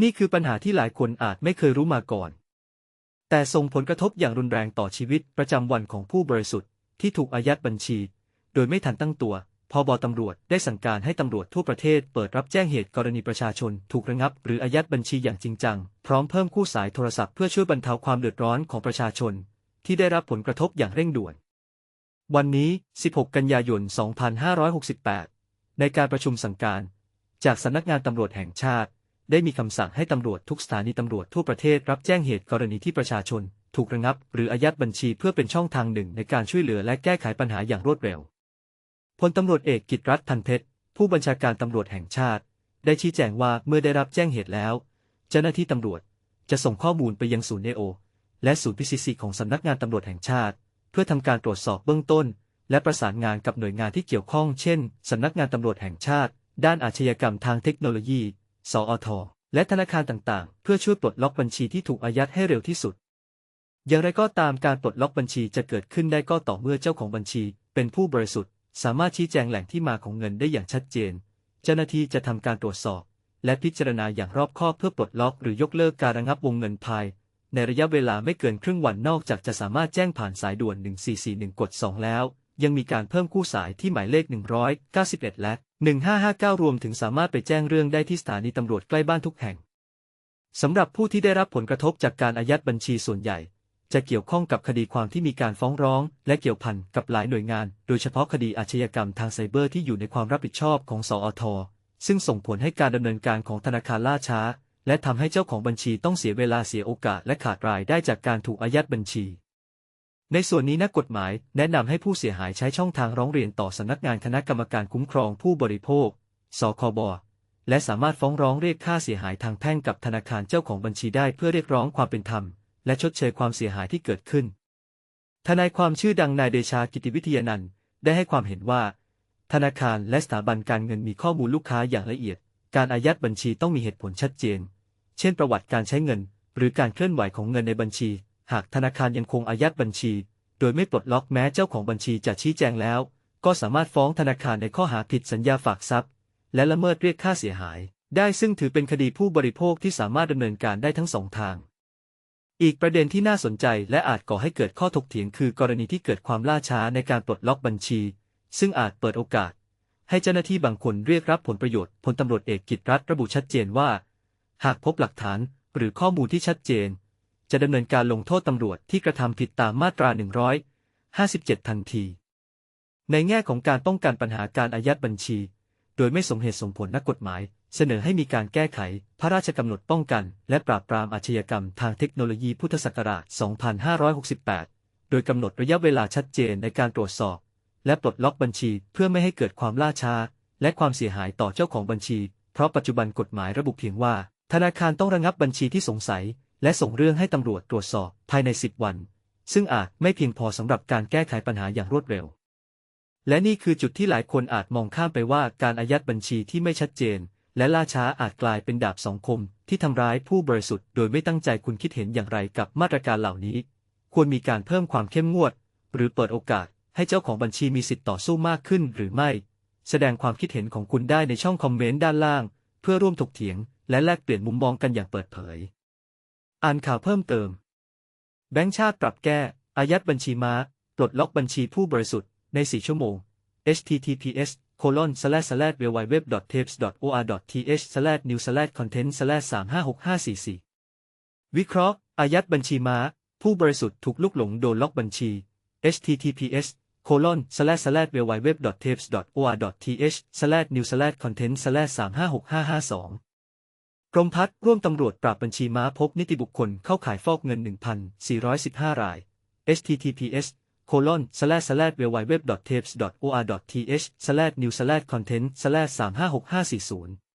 นี่คือปัญหาที่หลายคนอาจไม่เคยรู้มาก่อน แต่ส่งผลกระทบอย่างรุนแรงต่อชีวิตประจำวันของผู้บริสุทธิ์ที่ถูกอายัดบัญชี โดยไม่ทันตั้งตัวพอบตำรวจได้สั่งการให้ตำรวจทั่วประเทศเปิดรับแจ้งเหตุกรณีประชาชนถูกระงับ หรืออายัดบัญชีอย่างจริงจัง พร้อมเพิ่มคู่สายโทรศัพท์เพื่อช่วยบรรเทาความเดือดร้อนของประชาชน ที่ได้รับผลกระทบอย่างเร่งด่วน วันนี้ 16 กันยายน 2568 ในการประชุมสั่งการ จากสำนักงานตำรวจแห่งชาติ ได้มีคำสั่งให้ตำรวจทุกสถานีตำรวจทั่วประเทศรับแจ้งเหตุกรณีที่ประชาชน ถูกระงับ หรืออายัดบัญชีเพื่อเป็นช่องทางหนึ่งในการช่วยเหลือและแก้ไขปัญหาอย่างรวดเร็วพลตำรวจเอกกิตรัฐพันเพชรผู้บัญชาการตำรวจแห่งชาติ ได้ชี้แจงว่าเมื่อได้รับแจ้งเหตุแล้ว เจ้าหน้าที่ตำรวจจะส่งข้อมูลไปยังศูนย์เอโอ และศูนย์พิซิของสำนักงานตำรวจแห่งชาติ เพื่อทำการตรวจสอบเบื้องต้น และประสานงานกับหน่วยงานที่เกี่ยวข้อง เช่นสำนักงานตำรวจแห่งชาติ ด้านอาชญากรรมทางเทคโนโลยี สอท และธนาคารต่างๆ เพื่อช่วยปลดล็อกบัญชีที่ถูกอายัดให้เร็วที่สุด อย่างไรก็ตามการปลดล็อกบัญชีจะเกิดขึ้นได้ก็ต่อเมื่อเจ้าของบัญชี เป็นผู้บริสุทธิ์ สามารถชี้แจงแหล่งที่มาของเงินได้อย่างชัดเจน เจ้าหน้าที่จะทำการตรวจสอบ และพิจารณาอย่างรอบคอบเพื่อปลดล็อกหรือยกเลิกการระงับวงเงินภาย ในระยะเวลาไม่เกินครึ่งวันนอกจากจะสามารถแจ้งผ่านสายด่วน 1441 กด 2 แล้ว ยังมีการเพิ่มคู่สายที่หมายเลข 191 และ 1559 รวมถึงสามารถไปแจ้งเรื่องได้ที่สถานีตำรวจใกล้บ้านทุกแห่งสำหรับผู้ที่ได้รับผลกระทบจากการอายัดบัญชีส่วนใหญ่ จะเกี่ยวข้องกับคดีความที่มีการฟ้องร้อง และเกี่ยวพันกับหลายหน่วยงาน โดยเฉพาะคดีอาชญากรรมทางไซเบอร์ที่อยู่ในความรับผิดชอบของสอทซึ่งส่งผลให้การดำเนินการของธนาคารล่าช้า และทำให้เจ้าของบัญชีต้องเสียเวลาเสียโอกาสและขาดรายได้จากการถูกอายัดบัญชี ในส่วนนี้นักกฎหมายแนะนำให้ผู้เสียหายใช้ช่องทางร้องเรียนต่อสำนักงานคณะกรรมการคุ้มครองผู้บริโภค สคบ และสามารถฟ้องร้องเรียกค่าเสียหายทางแพ่งกับธนาคารเจ้าของบัญชีได้เพื่อเรียกร้องความเป็นธรรม และชดเชยความเสียหายที่เกิดขึ้น ทนายความชื่อดังนายเดชากิติวิทยานันท์ได้ให้ความเห็นว่า ธนาคารและสถาบันการเงินมีข้อมูลลูกค้าอย่างละเอียด การอายัดบัญชีต้องมีเหตุผลชัดเจน เช่น ประวัติการใช้เงิน หรือการเคลื่อนไหวของเงินในบัญชี หากธนาคารยังคงอายัดบัญชี โดยไม่ปลดล็อกแม้เจ้าของบัญชีจะชี้แจงแล้ว ก็สามารถฟ้องธนาคารในข้อหาผิดสัญญาฝากทรัพย์ และละเมิดเรียกค่าเสียหาย ได้ซึ่งถือเป็นคดีผู้บริโภคที่สามารถดำเนินการได้ทั้งสองทาง อีกประเด็นที่น่าสนใจและอาจก่อให้เกิดข้อถกเถียงคือกรณีที่เกิดความล่าช้าในการปลดล็อกบัญชี ซึ่งอาจเปิดโอกาส ให้เจ้าหน้าที่บางคนเรียกรับผลประโยชน์พลตำรวจเอกกิตรัฐระบุชัดเจนว่า หากพบหลักฐานหรือข้อมูลที่ชัดเจน จะดำเนินการลงโทษตำรวจที่กระทำผิดตามมาตรา 157 ทันที ในแง่ของการป้องกันปัญหาการอายัดบัญชี โดยไม่สมเหตุสมผลนักกฎหมาย เสนอให้มีการแก้ไขพระราชกำหนดป้องกัน และปราบปรามอาชญากรรมทางเทคโนโลยีพุทธศักราช 2568 โดยกำหนดระยะเวลาชัดเจนในการตรวจสอบ และปลดล็อกบัญชีเพื่อไม่ให้เกิดความล่าช้า และความเสียหายต่อเจ้าของบัญชี เพราะปัจจุบันกฎหมายระบุเพียงว่า ธนาคารต้องระงับบัญชีที่สงสัย และส่งเรื่องให้ตำรวจตรวจสอบภายใน 10 วัน ซึ่งอาจไม่เพียงพอสำหรับการแก้ไขปัญหาอย่างรวดเร็ว และนี่คือจุดที่หลายคนอาจมองข้ามไปว่าการอายัดบัญชีที่ไม่ชัดเจน และล่าช้าอาจกลายเป็นดาบสองคม ที่ทำร้ายผู้บริสุทธิ์โดยไม่ตั้งใจคุณคิดเห็นอย่างไรกับมาตรการเหล่านี้ ควรมีการเพิ่มความเข้มงวด หรือเปิดโอกาสให้เจ้าของบัญชีมีสิทธิ์ต่อสู้มากขึ้นหรือไม่ แสดงความคิดเห็นของคุณได้ในช่องคอมเมนต์ด้านล่าง เพื่อร่วมถกเถียง และแลกเปลี่ยนมุมมองกันอย่างเปิดเผย อ่านข่าวเพิ่มเติม แบงก์ชาติปรับแก้ อายัดบัญชีม้า ปลดล็อกบัญชีผู้บริสุทธิ์ ใน 4 ชั่วโมง https colon slash slash www tapes or th slash new slash content slash 356544 วิเคราะห์ อายัดบัญชีม้า ผู้บริสุทธิ์ถูกลุกหลงโดนล็อกบัญชี https colon slash slash www tapes or th slash new slash content slash 356552 กรมพัฒน์ร่วมตำรวจปราบบัญชีม้าพบนิติบุคคลเข้าขายฟอกเงิน 1,415 ราย https colon slash slash www tapes or th slash new slash content slash 356540